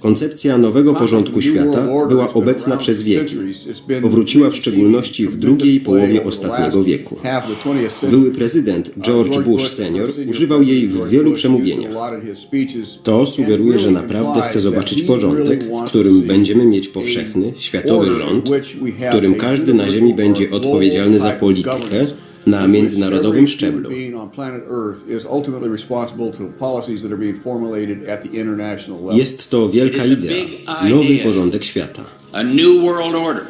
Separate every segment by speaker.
Speaker 1: Koncepcja nowego porządku świata była obecna przez wieki. Powróciła w szczególności w drugiej połowie ostatniego wieku. Były prezydent George Bush senior używał jej w wielu przemówieniach. To sugeruje, że naprawdę chce zobaczyć porządek, w którym będziemy mieć powszechny, światowy rząd, w którym każdy na Ziemi będzie odpowiedzialny za politykę na międzynarodowym szczeblu. Jest to wielka idea, nowy porządek świata.
Speaker 2: A new world order.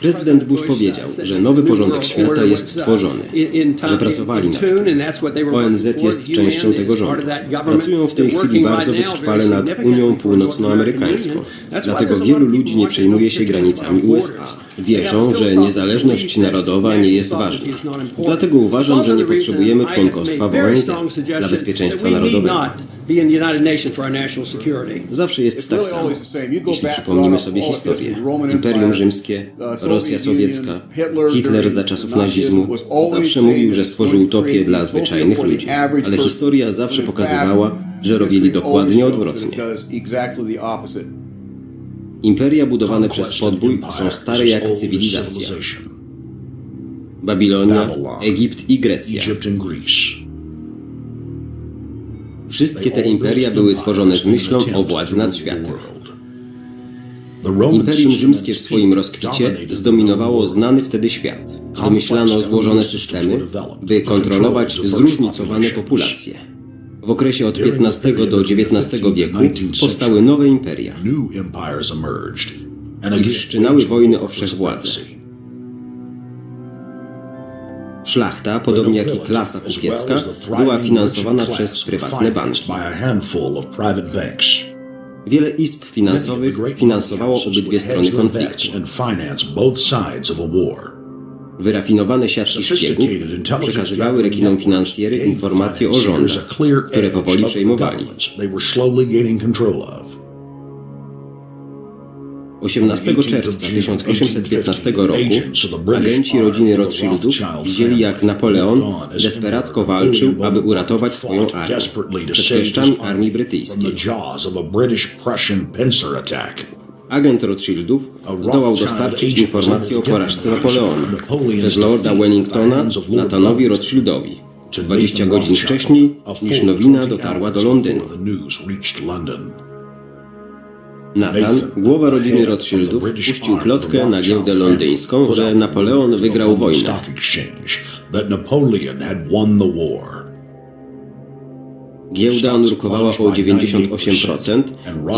Speaker 1: Prezydent Bush powiedział, że nowy porządek świata jest tworzony, że pracowali nad tym. ONZ jest częścią tego rządu. Pracują w tej chwili bardzo wytrwale nad Unią Północnoamerykańską. Dlatego wielu ludzi nie przejmuje się granicami USA. Wierzą, że niezależność narodowa nie jest ważna. Dlatego uważam, że nie potrzebujemy członkostwa w ONZ dla bezpieczeństwa narodowego. Zawsze jest tak samo. Jeśli przypomnimy sobie historię. Imperium Rzymskie, Rosja Sowiecka, Hitler za czasów nazizmu zawsze mówił, że stworzył utopię dla zwyczajnych ludzi. Ale historia zawsze pokazywała, że robili dokładnie odwrotnie. Imperia budowane przez podbój są stare jak cywilizacja. Babilonia, Egipt i Grecja. Wszystkie te imperia były tworzone z myślą o władzy nad światem. Imperium Rzymskie w swoim rozkwicie zdominowało znany wtedy świat. Wymyślano złożone systemy, by kontrolować zróżnicowane populacje. W okresie od XV do XIX wieku powstały nowe imperia i wszczynały wojny o wszechwładzę. Szlachta, podobnie jak i klasa kupiecka, była finansowana przez prywatne banki. Wiele izb finansowych finansowało obydwie strony konfliktu. Wyrafinowane siatki szpiegów przekazywały rekinom finansjery informacje o rządach, które powoli przejmowali. 18 czerwca 1815 roku agenci rodziny Rothschildów widzieli, jak Napoleon desperacko walczył, aby uratować swoją armię przed kleszczami armii brytyjskiej. Agent Rothschildów zdołał dostarczyć informacje o porażce Napoleona przez lorda Wellingtona Nathanowi Rothschildowi. 20 godzin wcześniej niż nowina dotarła do Londynu. Nathan, głowa rodziny Rothschildów, puścił plotkę na giełdę londyńską, że Napoleon wygrał wojnę. Giełda nurkowała o 98%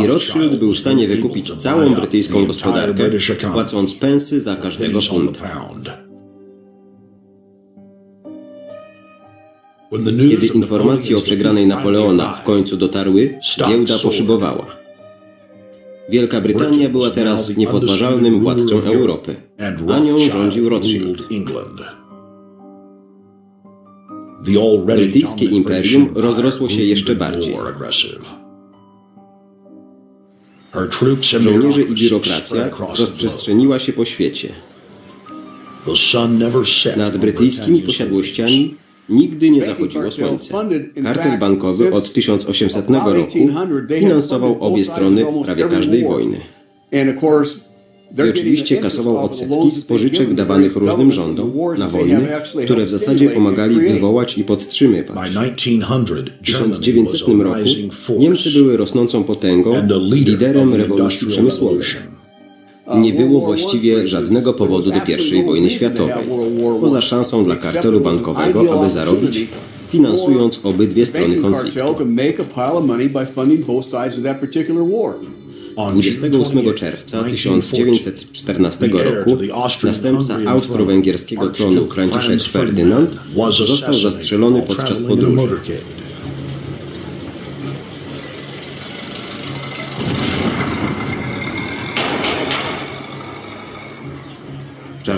Speaker 1: i Rothschild był w stanie wykupić całą brytyjską gospodarkę, płacąc pensy za każdego funta. Kiedy informacje o przegranej Napoleona w końcu dotarły, giełda poszybowała. Wielka Brytania była teraz niepodważalnym władcą Europy, a nią rządził Rothschild. Brytyjskie imperium rozrosło się jeszcze bardziej. Żołnierze i biurokracja rozprzestrzeniła się po świecie. Nad brytyjskimi posiadłościami nigdy nie zachodziło słońce. Kartel bankowy od 1800 roku finansował obie strony prawie każdej wojny. I oczywiście kasował odsetki z pożyczek dawanych różnym rządom na wojny, które w zasadzie pomagali wywołać i podtrzymywać.
Speaker 3: By 1900,
Speaker 1: W 1900
Speaker 3: Germany was a
Speaker 1: roku Niemcy były rosnącą potęgą, liderem rewolucji przemysłowej. Nie było właściwie żadnego powodu do I wojny światowej, poza szansą dla kartelu bankowego, aby zarobić, finansując obydwie strony konfliktu. 28 czerwca 1914 roku następca austro-węgierskiego tronu Franciszek Ferdynand został zastrzelony podczas podróży.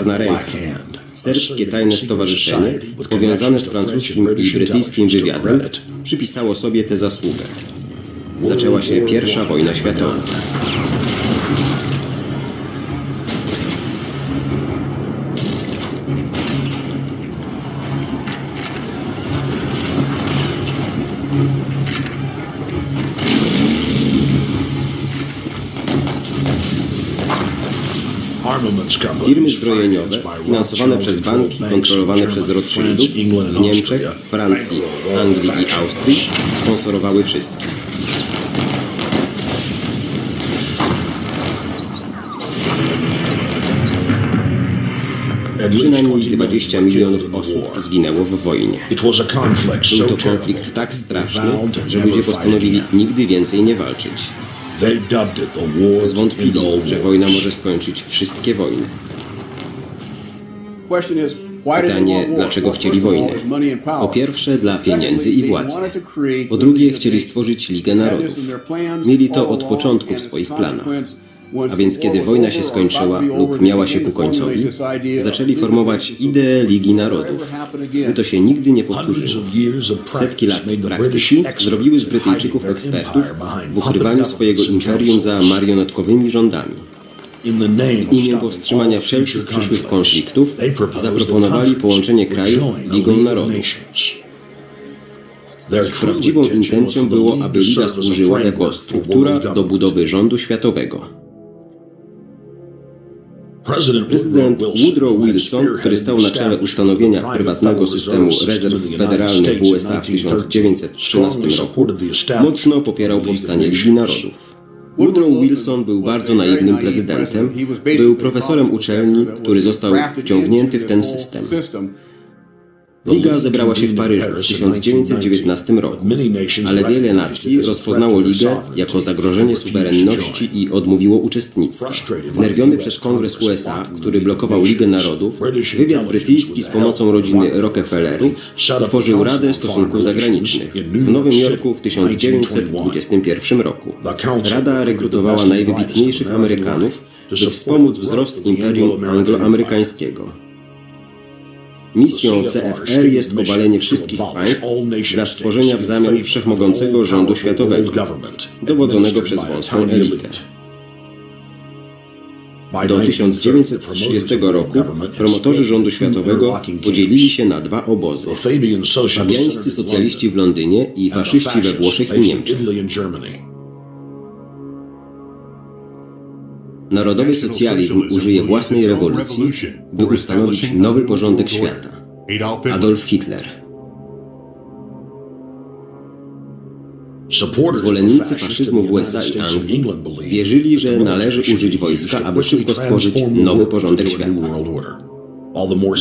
Speaker 1: Czarna ręka. Serbskie tajne stowarzyszenie, powiązane z francuskim i brytyjskim wywiadem, przypisało sobie tę zasługę. Zaczęła się pierwsza wojna światowa. Firmy zbrojeniowe, finansowane przez banki kontrolowane przez Rothschildów w Niemczech, Francji, Anglii i Austrii sponsorowały wszystkich. Przynajmniej
Speaker 3: 20
Speaker 1: 20
Speaker 3: million
Speaker 1: milionów osób zginęło w wojnie. Był to konflikt tak straszny, że ludzie postanowili nigdy więcej nie walczyć. Zwątpili, że wojna może skończyć wszystkie wojny.
Speaker 2: Pytanie,
Speaker 1: dlaczego chcieli wojny? Po pierwsze, dla pieniędzy i władzy. Po drugie, chcieli stworzyć Ligę Narodów. Mieli to od początku w swoich planach. A więc kiedy wojna się skończyła lub miała się ku końcowi, zaczęli formować ideę Ligi Narodów, by to się nigdy nie powtórzyło. Setki lat praktyki zrobiły z Brytyjczyków ekspertów w ukrywaniu swojego imperium za marionetkowymi rządami. W imię powstrzymania wszelkich przyszłych konfliktów zaproponowali połączenie krajów Ligą Narodów. Ich prawdziwą intencją było, aby Liga służyła jako struktura do budowy rządu światowego. Prezydent
Speaker 3: Woodrow
Speaker 1: Woodrow Wilson, który stał na czele ustanowienia prywatnego systemu rezerw federalnych w USA w 1913 roku, mocno popierał powstanie Ligi Narodów. Woodrow Wilson był bardzo naiwnym prezydentem. Był profesorem uczelni, który został wciągnięty w ten system. Liga zebrała się w Paryżu w 1919 roku, ale wiele nacji rozpoznało Ligę jako zagrożenie suwerenności i odmówiło uczestnictwa. Wnerwiony przez Kongres USA, który blokował Ligę Narodów, wywiad brytyjski z pomocą rodziny Rockefellerów utworzył Radę Stosunków Zagranicznych w Nowym Jorku w 1921 roku. Rada rekrutowała najwybitniejszych Amerykanów, by wspomóc wzrost imperium angloamerykańskiego. Misją CFR jest obalenie wszystkich państw dla stworzenia w zamian wszechmogącego rządu światowego, dowodzonego przez wąską elitę. Do 1930 roku promotorzy rządu światowego podzielili się na dwa obozy. Fabiańscy socjaliści w Londynie i faszyści we Włoszech i Niemczech. Narodowy socjalizm użyje własnej rewolucji, by ustanowić nowy porządek świata. Adolf Hitler. Zwolennicy faszyzmu w USA i Anglii wierzyli, że należy użyć wojska, aby szybko stworzyć nowy porządek świata.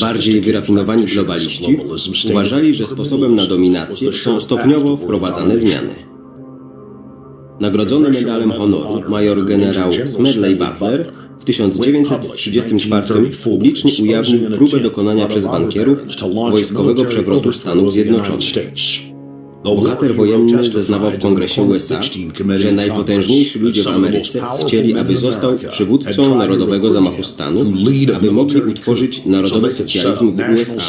Speaker 1: Bardziej wyrafinowani globaliści uważali, że sposobem na dominację są stopniowo wprowadzane zmiany. Nagrodzony medalem honoru major generał Smedley Butler w 1934 publicznie ujawnił próbę dokonania przez bankierów wojskowego przewrotu Stanów Zjednoczonych. Bohater wojenny zeznawał w Kongresie USA, że najpotężniejsi ludzie w Ameryce chcieli, aby został przywódcą narodowego zamachu stanu, aby mogli utworzyć narodowy socjalizm w USA.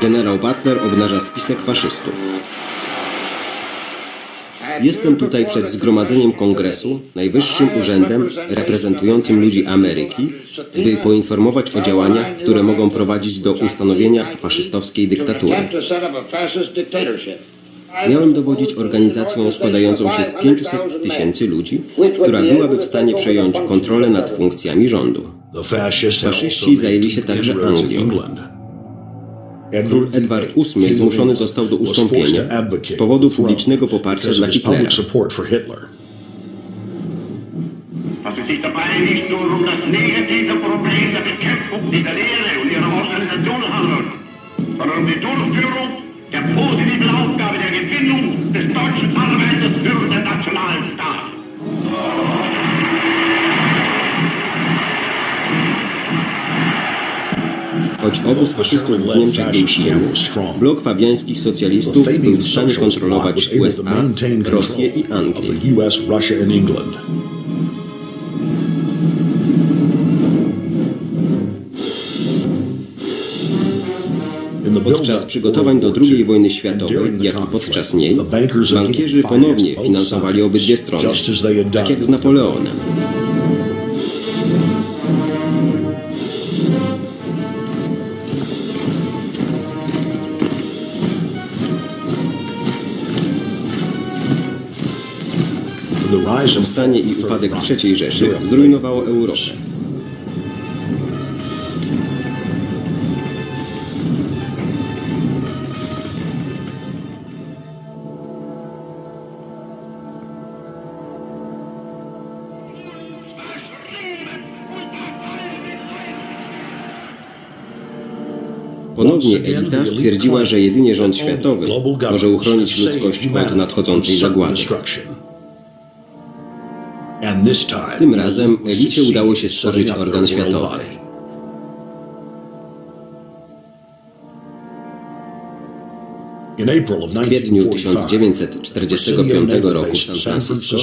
Speaker 1: Generał Butler obnaża spisek faszystów. Jestem tutaj przed zgromadzeniem kongresu, najwyższym urzędem reprezentującym ludzi Ameryki, by poinformować o działaniach, które mogą prowadzić do ustanowienia faszystowskiej dyktatury. Miałem dowodzić organizacją składającą się z 500 tysięcy ludzi, która byłaby w stanie przejąć kontrolę nad funkcjami rządu. Faszyści zajęli się także Anglią. Król Edward VIII zmuszony został do ustąpienia z powodu publicznego poparcia dla Hitlera.
Speaker 4: Att
Speaker 1: Choć obóz faszystów w Niemczech był silny, blok fabiańskich socjalistów był w stanie kontrolować USA, Rosję i Anglię. Podczas przygotowań do II wojny światowej, jak i podczas niej, bankierzy ponownie finansowali obydwie strony, tak jak z Napoleonem. Powstanie i upadek III Rzeszy zrujnowało Europę. Ponownie elita stwierdziła, że jedynie rząd światowy może uchronić ludzkość od nadchodzącej zagłady. Tym razem elicie udało się stworzyć organ światowy. W kwietniu 1945 roku w San Francisco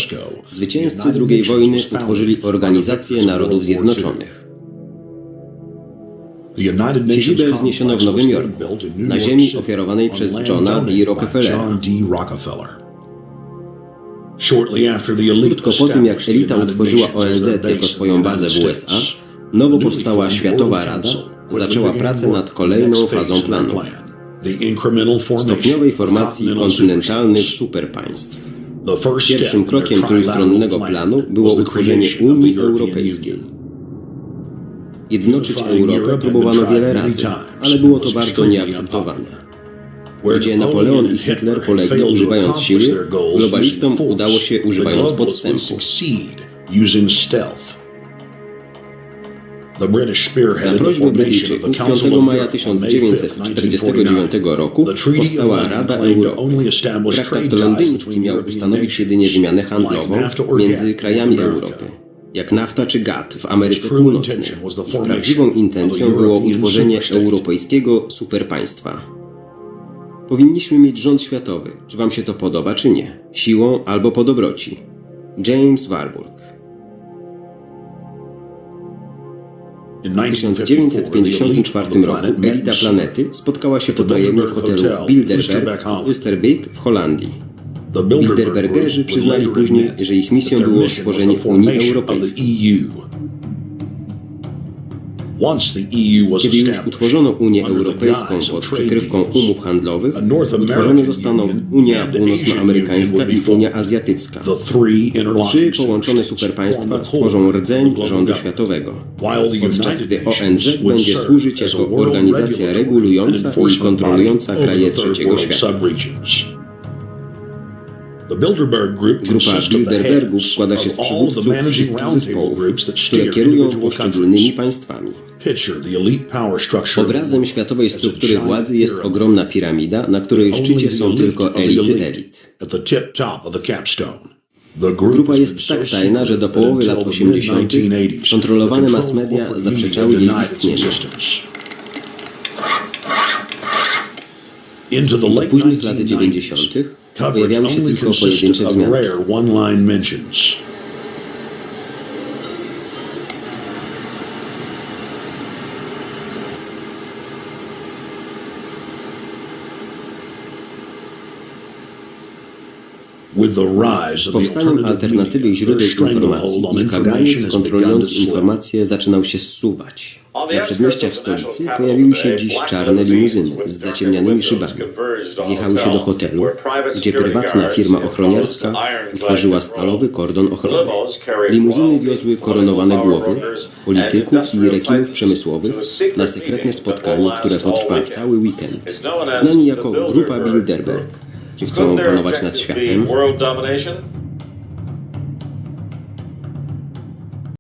Speaker 1: zwycięzcy II wojny utworzyli Organizację Narodów Zjednoczonych.
Speaker 3: Siedzibę wzniesiono w Nowym Jorku, na ziemi ofiarowanej przez Johna D. Rockefellera.
Speaker 1: Krótko po tym, jak elita utworzyła ONZ jako swoją bazę w USA, nowo powstała Światowa Rada zaczęła pracę nad kolejną fazą planu stopniowej formacji kontynentalnych superpaństw. Pierwszym krokiem trójstronnego planu było utworzenie Unii Europejskiej. Jednoczyć Europę próbowano wiele razy, ale było to bardzo nieakceptowane. Gdzie Napoleon i Hitler polegli używając siły, globalistom udało się używając podstępu. Na prośbę Brytyjczyków 5 maja 1949 roku powstała Rada Europy. Traktat londyński miał ustanowić jedynie wymianę handlową między krajami Europy, jak NAFTA czy GATT w Ameryce Północnej. Ich prawdziwą intencją było utworzenie europejskiego superpaństwa. Powinniśmy mieć rząd światowy, czy wam się to podoba, czy nie, siłą albo po dobroci. James Warburg W 1954 roku elita planety spotkała się potajemnie w hotelu Bilderberg w Oosterbeek w Holandii. Bilderbergerzy przyznali później, że ich misją było stworzenie Unii Europejskiej. Kiedy już utworzono Unię Europejską pod przykrywką umów handlowych, utworzone zostaną Unia Północnoamerykańska i Unia Azjatycka. Trzy połączone superpaństwa stworzą rdzeń rządu światowego, podczas gdy ONZ będzie służyć jako organizacja regulująca i kontrolująca kraje trzeciego świata. Grupa Bilderbergów składa się z przywódców wszystkich zespołów, które kierują poszczególnymi państwami. Obrazem światowej struktury władzy jest ogromna piramida, na której szczycie są tylko elity elit. Grupa jest tak tajna, że do połowy lat 80. kontrolowane mass media zaprzeczały jej istnieniu. Do późnych lat 90. Pojawiały się tylko pojedyncze wzmianki. Z powstaniem alternatywnych źródeł informacji ich kaganiec kontrolujący informacje zaczynał się zsuwać. Na przedmieściach stolicy pojawiły się dziś czarne limuzyny z zaciemnianymi szybami. Zjechały się do hotelu, gdzie prywatna firma ochroniarska utworzyła stalowy kordon ochrony. Limuzyny wiozły koronowane głowy, polityków i rekinów przemysłowych na sekretne spotkanie, które potrwa cały weekend. Znani jako Grupa Bilderberg. Czy chcą panować nad światem?